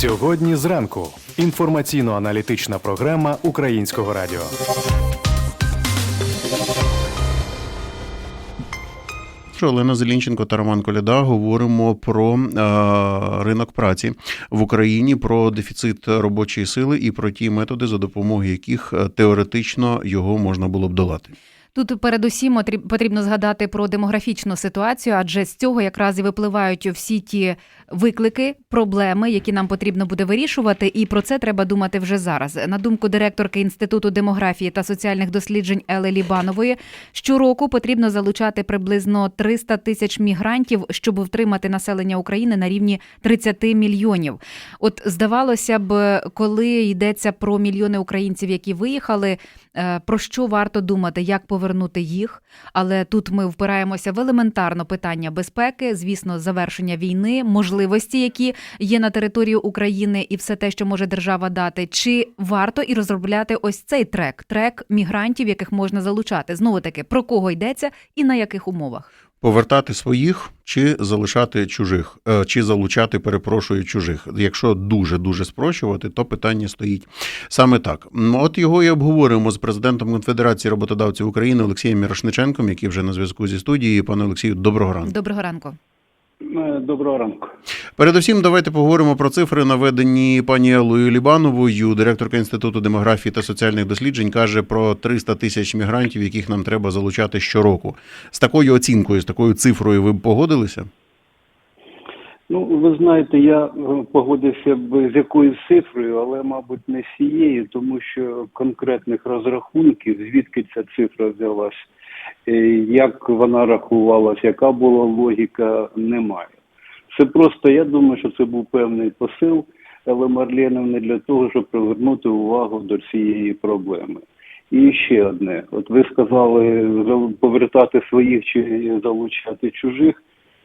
Сьогодні зранку інформаційно-аналітична програма Українського радіо. Олена Зелінченко та Роман Коляда говоримо про е, ринок праці в Україні, про дефіцит робочої сили і про ті методи, за допомогою яких е, теоретично його можна було б долати. Тут передусім потрібно згадати про демографічну ситуацію, адже з цього якраз і випливають всі ті виклики, проблеми, які нам потрібно буде вирішувати, і про це треба думати вже зараз. На думку директорки інституту демографії та соціальних досліджень Ели Лібанової, щороку потрібно залучати приблизно 300 тисяч мігрантів, щоб втримати населення України на рівні 30 мільйонів. От здавалося б, коли йдеться про мільйони українців, які виїхали, е, про що варто думати, як повернути їх. Але тут ми впираємося в елементарно питання безпеки, звісно, завершення війни, можливості, які є на території України, і все те, що може держава дати. Чи варто і розробляти ось цей трек, трек мігрантів, яких можна залучати? Знову таки про кого йдеться і на яких умовах? Повертати своїх чи залишати чужих, Е, чи залучати, перепрошую, чужих. Якщо дуже дуже спрощувати, то питання стоїть саме так. От його і обговоримо з президентом Конфедерації роботодавців України Олексієм Мірошниченком, який вже на зв'язку зі студією. Пане Олексію, доброго ранку. Доброго ранку. Е, Доброго ранку. Передусім, давайте поговоримо про цифри, наведені пані Елою Лібановою. Директорка інституту демографії та соціальних досліджень каже про 300 тисяч мігрантів, яких нам треба залучати щороку. З такою оцінкою, з такою цифрою, ви б погодилися? Ну, ви знаєте, я е, погодився б з якоюсь цифрою, але, мабуть, не з цією, тому що конкретних розрахунків, звідки ця цифра взялась, як вона рахувалась, яка була логіка, немає. Це просто, я думаю, що це був певний посил Еле Марленовни для того, щоб привернути увагу до цієї проблеми. І ще одне: от ви сказали повертати своїх чи залучати чужих.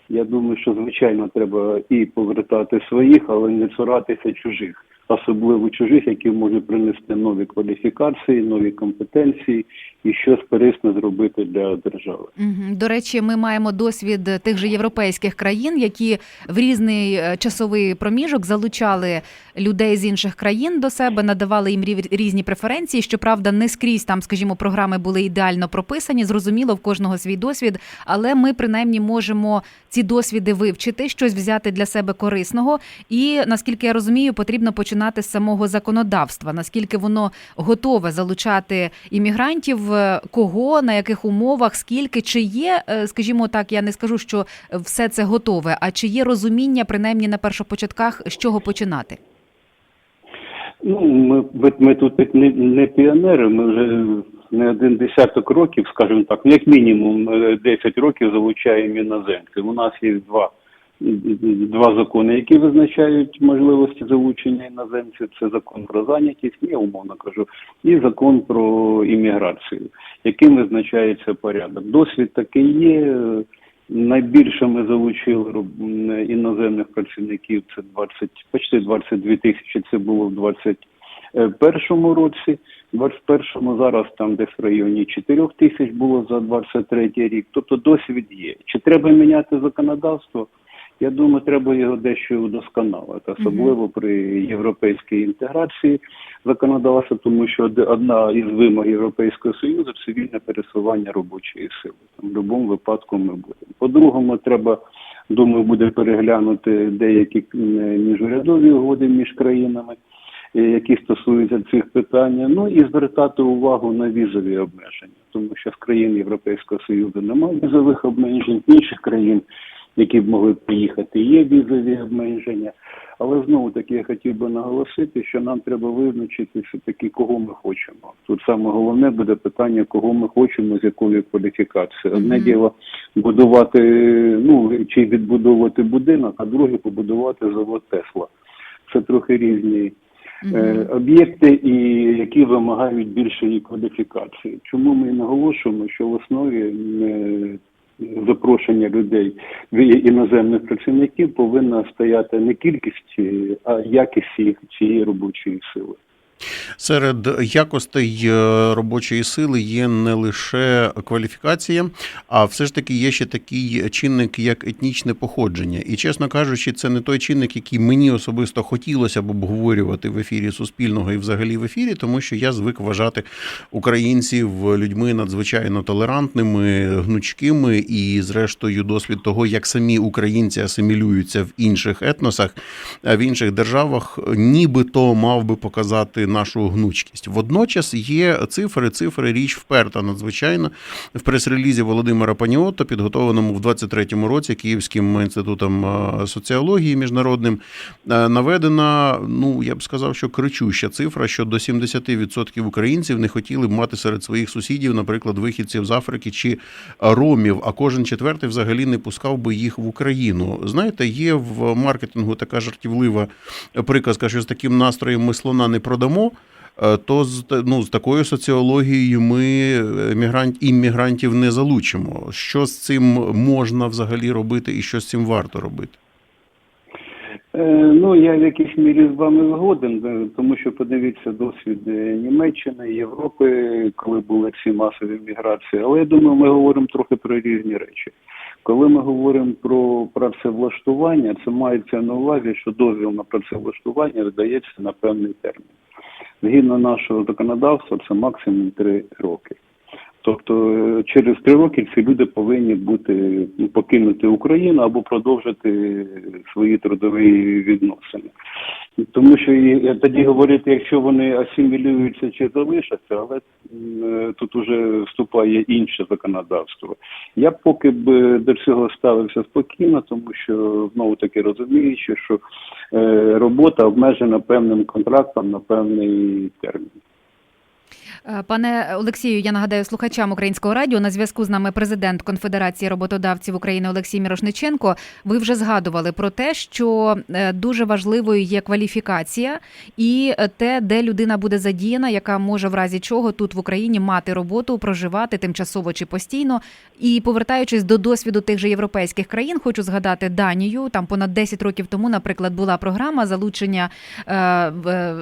Я думаю, що звичайно треба і повертати своїх, але не цуратися чужих, особливо чужих, які можуть принести нові кваліфікації, нові компетенції і щось корисне зробити для держави. До речі, ми маємо досвід тих же європейських країн, які в різний е, часовий проміжок залучали людей з інших країн до себе, надавали їм різні преференції. Щоправда, не скрізь там, скажімо, програми були ідеально прописані. Зрозуміло, в кожного свій досвід, але ми принаймні можемо ці досвіди вивчити, щось взяти для себе корисного. І наскільки я розумію, потрібно починати з самого законодавства, наскільки воно готове залучати іммігрантів, е, кого, на яких умовах, скільки, чи є, е, скажімо так, я не скажу, що все це готове, а чи є розуміння, принаймні на першопочатках, з чого починати? Ну, ми, ми, тут не, не піонери, ми вже не один десяток років, скажімо так, ну, як мінімум е, 10 років залучаємо іноземців. У нас є два, два закони, які визначають можливості залучення іноземців. Це закон про зайнятість, я умовно кажу, і закон про імміграцію, яким визначається порядок. Досвід такий є. Найбільше ми залучили іноземних працівників. Це 20, почти 22 тисячі. Це було в 21 році. В 21-му зараз там десь в районі 4 тисяч було за 23 рік. Тобто досвід є. Чи треба міняти законодавство? Я думаю, треба його дещо удосконалити, особливо при європейській інтеграції законодавства, тому що одна із вимог Європейського Союзу це вільне пересування робочої сили. Там, в будь-якому випадку ми будемо. По-другому, треба, думаю, буде переглянути деякі міжурядові угоди між країнами, е, які стосуються цих питань. Ну і звертати увагу на візові обмеження, тому що в країн Європейського Союзу немає візових обмежень, інших країн які б могли приїхати, є візові обмеження. Але знову таки я хотів би наголосити, що нам треба визначити все таки, кого ми хочемо. Тут саме головне буде питання, кого ми хочемо, з якою кваліфікацією. Одне Мгм. діло будувати, ну чи відбудовувати будинок, а друге побудувати завод Тесла. Це трохи різні е, об'єкти, і які вимагають більшої кваліфікації. Чому ми наголошуємо, що в основі е, запрошення людей в іноземних працівників повинна стояти не кількість, е, а якість їх цієї робочої сили. Серед якостей е, робочої сили є не лише кваліфікація, а все ж таки є ще такий чинник, як етнічне походження. І чесно кажучи, це не той чинник, який мені особисто хотілося б обговорювати в ефірі Суспільного і взагалі в ефірі, тому що я звик вважати українців людьми надзвичайно толерантними, гнучкими, і, зрештою, досвід того, як самі українці асимілюються в інших етносах, а в інших державах, нібито мав би показати нашу гнучкість. Водночас є цифри, цифри річ вперта надзвичайно в прес-релізі Володимира Паніотто, підготовленому в 23-му році Київським інститутом е, соціології міжнародним, е, наведена, ну я б сказав, що кричуща цифра, що до 70% українців не хотіли б мати серед своїх сусідів, наприклад, вихідців з Африки чи ромів, а кожен четвертий взагалі не пускав би їх в Україну. Знаєте, є в маркетингу така жартівлива приказка, що з таким настроєм ми слона не продамо. Е, То з ну, з такою соціологією ми емігрант, іммігрантів не залучимо. Що з цим можна взагалі робити, і що з цим варто робити? Е, Ну, я в якійсь мірі з вами згоден, е, тому що подивіться досвід е, Німеччини, Європи, коли були ці масові міграції. Але я думаю, ми говоримо трохи про різні речі. Коли ми говоримо про працевлаштування, це мається на увазі, що дозвіл на працевлаштування видається на певний термін. Згідно нашого законодавства, це максимум три роки. Тобто е, через три роки ці люди повинні бути ну, покинути Україну або продовжити свої трудові відносини. Тому що і- тоді говорити, якщо вони асимілюються чи залишаться, але е, тут уже вступає інше законодавство. Я поки б е, до цього ставився спокійно, тому що знову таки розуміючи, що е, робота обмежена певним контрактом на певний термін. Е, Пане Олексію, я нагадаю слухачам українського радіо. На зв'язку з нами президент Конфедерації роботодавців України Олексій Мірошниченко. Ви вже згадували про те, що е, дуже важливою є кваліфікація і е, те, де людина буде задіяна, яка може в разі чого тут в Україні мати роботу, проживати тимчасово чи постійно. І повертаючись до досвіду тих же європейських країн, хочу згадати Данію. Там понад 10 років тому, наприклад, була програма залучення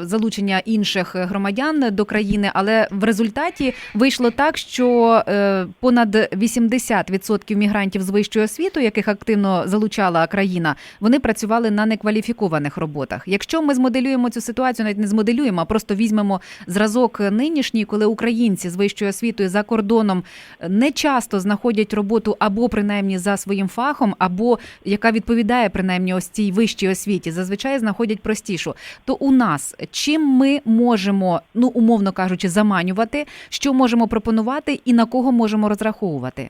залучення інших громадян до країни, але в результаті вийшло так, що е, понад 80% мігрантів з вищою освітою, яких активно залучала країна, вони працювали на некваліфікованих роботах. Якщо ми змоделюємо цю ситуацію, навіть не змоделюємо, а просто візьмемо зразок нинішній, коли українці з вищою освітою за кордоном не часто знаходять роботу або принаймні за своїм фахом, або яка відповідає принаймні ось цій вищій освіті, зазвичай знаходять простішу. То у нас чим ми можемо, ну умовно кажучи, заманювати, що можемо пропонувати і на кого можемо розраховувати?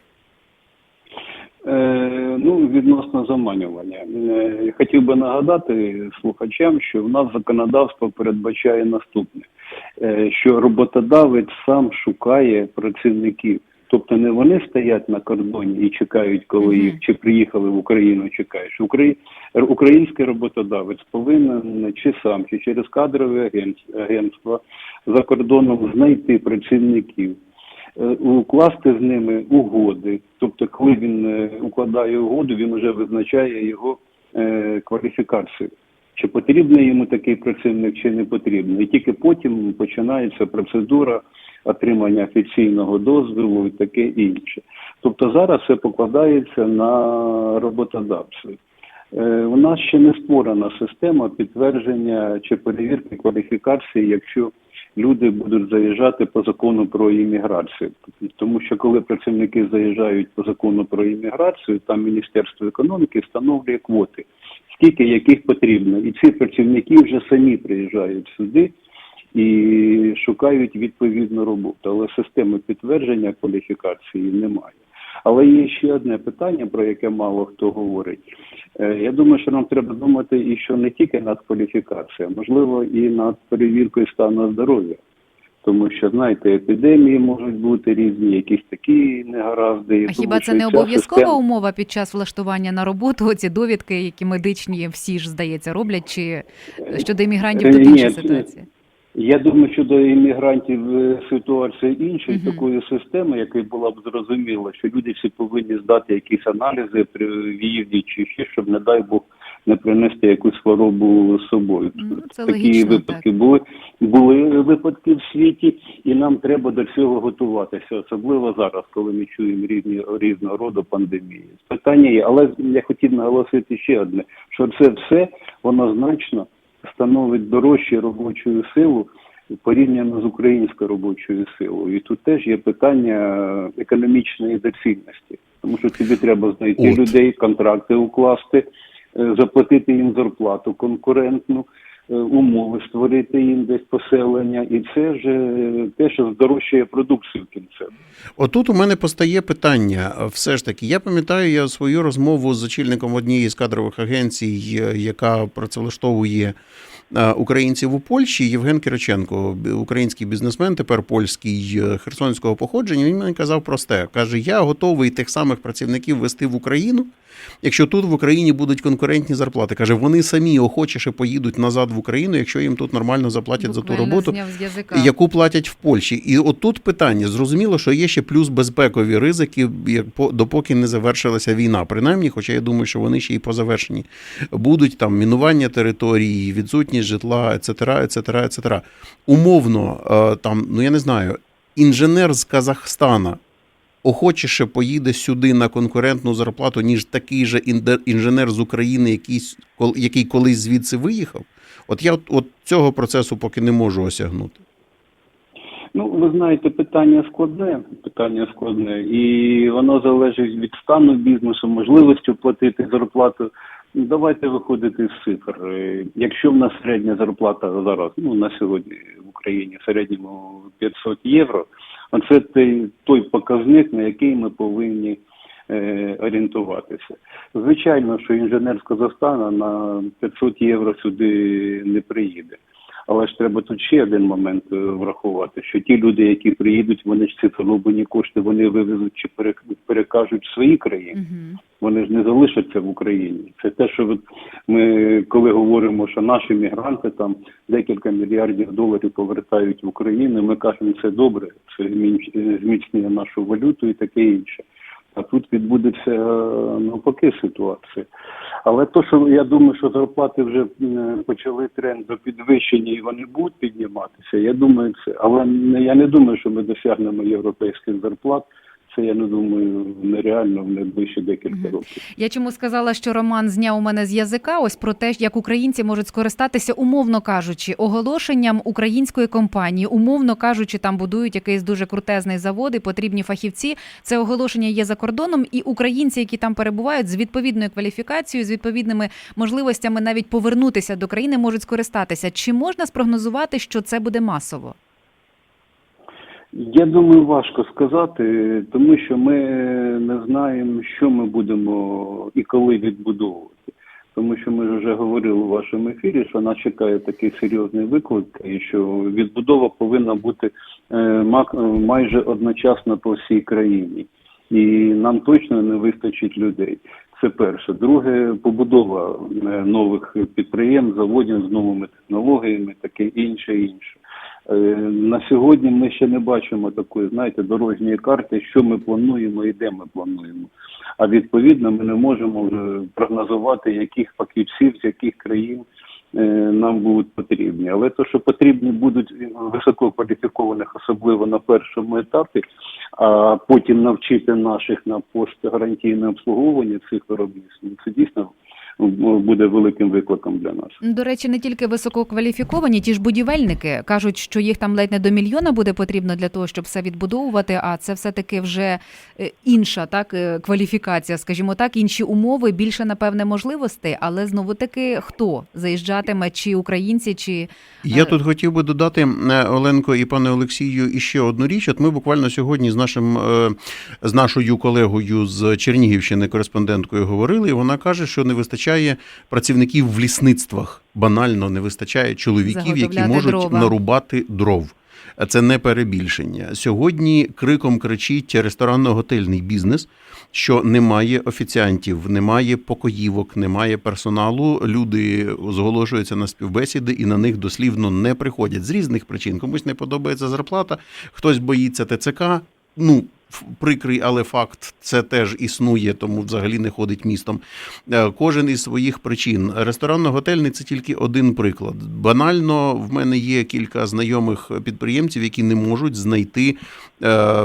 Е, ну, відносно заманювання. Е, хотів би нагадати слухачам, що в нас законодавство передбачає наступне, е, що роботодавець сам шукає працівників. Тобто не вони стоять на кордоні і чекають, коли їх чи приїхали в Україну, чекають. Украї... Український роботодавець повинен чи сам, чи через кадрове агент- агентство за кордоном знайти працівників е, укласти з ними угоди. Тобто, коли він е, укладає угоду, він вже визначає його е, кваліфікацію. Чи потрібний йому такий працівник, чи не потрібний. І тільки потім починається процедура отримання офіційного дозволу і таке інше. Тобто зараз все покладається на роботодавців. Е, У нас ще не створена система підтвердження чи перевірки кваліфікації, якщо люди будуть заїжджати по закону про імміграцію. Тому що коли працівники заїжджають по закону про імміграцію, там Міністерство економіки встановлює квоти, скільки яких потрібно. І ці працівники вже самі приїжджають сюди і шукають відповідну роботу. Але системи підтвердження кваліфікації немає. Але є ще одне питання, про яке мало хто говорить. Е, Я думаю, що нам треба думати і що не тільки над кваліфікацією, можливо і над перевіркою стану здоров'я. Тому що, знаєте, епідемії можуть бути різні, якісь такі негаразди. А хіба це не обов'язкова система- умова під час влаштування на роботу? Оці довідки, які медичні всі ж здається роблять, чи щодо іммігрантів Е, тут інша ситуація? Я думаю, що до іммігрантів е, ситуація інша, і такої системи, яка була б зрозуміла, що люди всі повинні здати якісь аналізи при в'їзді чи ще, щоб, не дай Бог, не принести якусь хворобу з собою. Ну, це Такі логічно, випадки були. Були випадки в світі, і нам треба до цього готуватися, особливо зараз, коли ми чуємо різні різного роду пандемії. Питання є, але я хотів наголосити ще одне: що це все воно значно становить дорожче робочу силу порівняно з українською робочою силою. І тут теж є питання економічної доцільності, тому що тобі треба знайти От. людей, контракти укласти, е, заплатити їм зарплату конкурентну, умови створити їм десь поселення, і це ж е, те, що здорожчує продукцію кінцеву. Отут у мене постає питання. Все ж таки, я пам'ятаю я свою розмову з очільником однієї з кадрових агенцій, е, яка працевлаштовує е, українців у Польщі. Євген Кириченко, український бізнесмен, тепер польський е, херсонського походження. Він мені казав просте: каже: Я готовий тих самих працівників вести в Україну. Якщо тут в Україні будуть конкурентні зарплати, каже, вони самі охочіше поїдуть назад в Україну, якщо їм тут нормально заплатять за ту роботу, яку платять в Польщі. І от тут питання: зрозуміло, що є ще плюс безпекові ризики, як допоки не завершилася війна. Принаймні, хоча я думаю, що вони ще й по завершенні будуть там мінування території, відсутність житла, ецетера, ецетера, ецетера. Умовно, е, там, ну я не знаю, інженер з Казахстана. Охочіше поїде сюди на конкурентну зарплату, ніж такий же інженер з України, який, який колись звідси виїхав. От я от, от цього процесу поки не можу осягнути. Ну, ви знаєте, питання складне, питання складне, і воно залежить від стану бізнесу, можливості платити зарплату. Давайте виходити з цифр. Якщо в нас середня зарплата зараз, ну на сьогодні в Україні в середньому 500 євро, оце той, той показник, на який ми повинні орієнтуватися. Звичайно, що інженер з Казахстана на 500 євро сюди не приїде. Але ж треба тут ще один момент е, врахувати, що ті люди, які приїдуть, вони ж ці зароблені кошти вони вивезуть чи пере- перекажуть в свої країни. Мгм. Вони ж не залишаться в Україні. Це те, що ми коли говоримо, що наші мігранти там декілька мільярдів доларів повертають в Україну. Ми кажемо, це добре, це зміцнює нашу валюту і таке інше. А тут відбудеться е, навпаки ситуація. Але то, що я думаю, що зарплати вже е, почали тренд до підвищення і вони будуть підніматися. Я думаю, це, але я не думаю, що ми досягнемо європейських зарплат. Це я не думаю нереально в найближчі декілька років. Я чому сказала, що Роман зняв у мене з язика ось про те, як українці можуть скористатися, умовно кажучи, оголошенням української компанії, умовно кажучи, там будують якийсь дуже крутезний завод і потрібні фахівці. Це оголошення є за кордоном, і українці, які там перебувають з відповідною кваліфікацією, з відповідними можливостями навіть повернутися до країни, можуть скористатися. Чи можна спрогнозувати, що це буде масово? Я думаю, важко сказати, тому що ми не знаємо, що ми будемо і коли відбудовувати. Тому що ми вже говорили у вашому ефірі, що нас чекає такий серйозний виклик, і що відбудова повинна бути е, майже одночасно по всій країні. І нам точно не вистачить людей. Це перше. Друге, побудова е, нових підприємств, заводів з новими технологіями, таке інше, інше. Е, На сьогодні ми ще не бачимо такої, знаєте, дорожньої карти, що ми плануємо і де ми плануємо. А відповідно, ми не можемо прогнозувати, яких фахівців з яких країн е, нам будуть потрібні. Але то, що потрібні будуть висококваліфікованих, особливо на першому етапі, а потім навчити наших на постгарантійне обслуговування цих виробництв, ну, це дійсно буде великим викликом для нас. До речі, не тільки висококваліфіковані, ті ж будівельники кажуть, що їх там ледь не до мільйона буде потрібно для того, щоб все відбудовувати. А це все таки вже е, інша так е, кваліфікація, скажімо так, інші умови, більше напевне можливостей. Але знову таки хто заїжджатиме, чи українці, чи Я Е, тут хотів би додати Оленко і пане Олексію іще одну річ. От ми буквально сьогодні з нашим з нашою колегою з Чернігівщини, кореспонденткою, говорили. і Вона каже, що не вистачає працівників в лісництвах. Банально не вистачає чоловіків, які можуть дрова. нарубати дров. Це не перебільшення. Сьогодні криком кричить ресторанно-готельний бізнес, що немає офіціантів, немає покоївок, немає персоналу. Люди зголошуються на співбесіди і на них дослівно не приходять з різних причин. Комусь не подобається зарплата, хтось боїться ТЦК. Ну, прикрий, але факт це теж існує, тому взагалі не ходить містом. Е, Кожен із своїх причин. Ресторанно-готельний це тільки один приклад. Банально, в мене є кілька знайомих підприємців, які не можуть знайти е,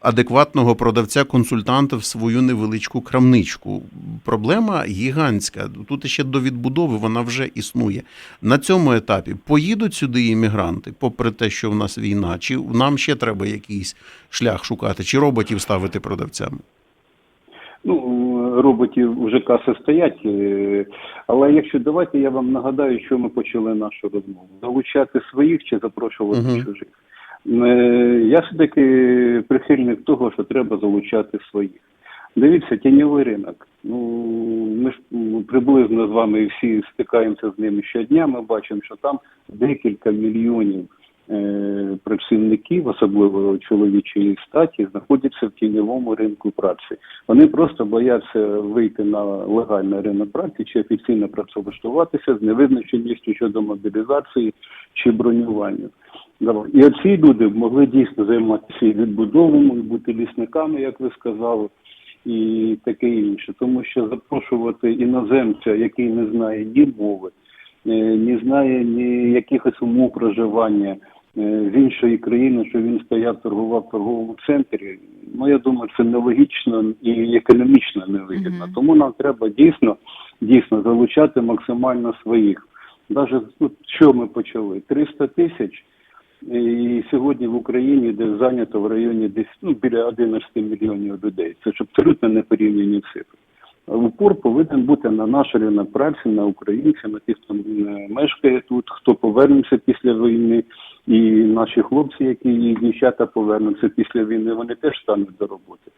адекватного продавця-консультанта в свою невеличку крамничку. Проблема гігантська. Тут ще до відбудови вона вже існує. На цьому етапі поїдуть сюди іммігранти, попри те, що в нас війна, чи нам ще треба якийсь шлях шукати, чи роботів ставити продавцями? Ну, роботів вже каси стоять, е, але якщо давайте я вам нагадаю, що ми почали нашу розмову. Залучати своїх чи запрошувати Мгм. чужих. Е, Я все-таки прихильник того, що треба залучати своїх. Дивіться, тіньовий ринок. Ну, ми ж приблизно з вами всі стикаємося з ними щодня. Ми бачимо, що там декілька мільйонів працівників, особливо чоловічої статі, знаходяться в тіньовому ринку праці. Вони просто бояться вийти на легальний ринок праці чи офіційно працевлаштуватися з невизначеністю щодо мобілізації чи бронювання. І оці люди могли дійсно займатися відбудовою, бути лісниками, як ви сказали, і таке інше. Тому що запрошувати іноземця, який не знає ні мови, е, не знає ні якихось умов проживання е, з іншої країни, що він стояв, торгував в торговому центрі. Ну я думаю, це нелогічно і економічно невигідно. Мгм. Тому нам треба дійсно дійсно залучати максимально своїх. Навіть ну, що ми почали? 300 тисяч. І сьогодні в Україні, де зайнято в районі десь ну, біля 11 мільйонів людей. Це ж абсолютно непорівняні цифри. Упор повинен бути на наш ринок праці, на українців, на тих, хто е, мешкає тут, хто повернеться після війни, і наші хлопці, які і дівчата повернуться після війни, вони теж стануть до роботи.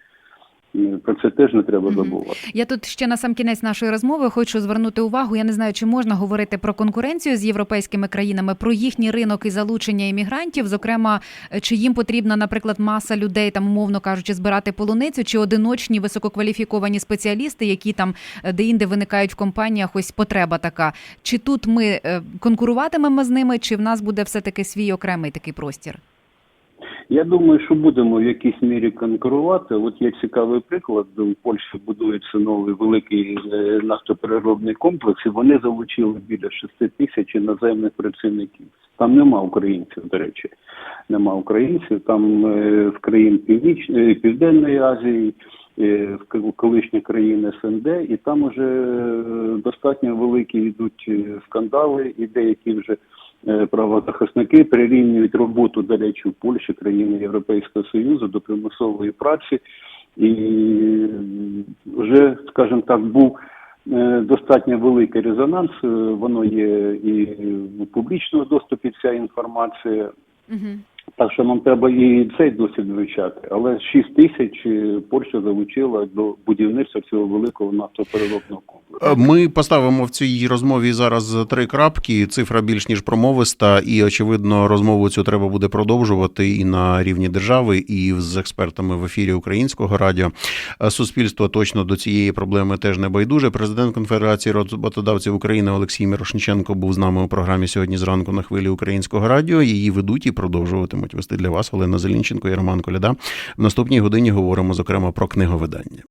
Про це теж не треба забувати. Я тут ще на сам кінець нашої розмови хочу звернути увагу. Я не знаю, чи можна говорити про конкуренцію з європейськими країнами, про їхній ринок і залучення іммігрантів. Зокрема, е, чи їм потрібна, наприклад, маса людей, там умовно кажучи, збирати полуницю, чи одиночні висококваліфіковані спеціалісти, які там е, де-інде виникають в компаніях, ось потреба така. Чи тут ми е, конкуруватимемо з ними, чи в нас буде все таки свій окремий такий простір? Я думаю, що будемо в якійсь мірі конкурувати. От є цікавий приклад. У Польщі будується новий великий е, нафтопереробний комплекс, і вони залучили біля 6 тисяч іноземних працівників. Там нема українців, до речі, нема українців. Там е, в країн Північ... Південної Азії, е, в колишні країни СНД, і там уже е, достатньо великі йдуть е, скандали, і деякі вже е, правозахисники прирівнюють роботу, до речі, в Польщі, країни Європейського Союзу до примусової праці. І вже, скажімо так, був е, достатньо великий резонанс. Е, Воно є і в публічному доступі ця інформація. Угу. Так що нам треба і цей досвід вивчати. Але 6 тисяч е, Польща залучила до будівництва цього великого нафтопереробного комплексу. Е, Ми поставимо в цій розмові зараз три крапки. Цифра більш ніж промовиста, і очевидно, розмову цю треба буде продовжувати і на рівні держави, і з експертами в ефірі Українського радіо. Е, Суспільство точно до цієї проблеми теж не байдуже. Президент Конфедерації роботодавців України Олексій Мірошниченко був з нами у програмі сьогодні зранку на хвилі Українського радіо. Її ведуть і продовжуватимуть вести для вас Олена Зелінченко і Роман Коляда. В наступній годині говоримо зокрема про книговидання.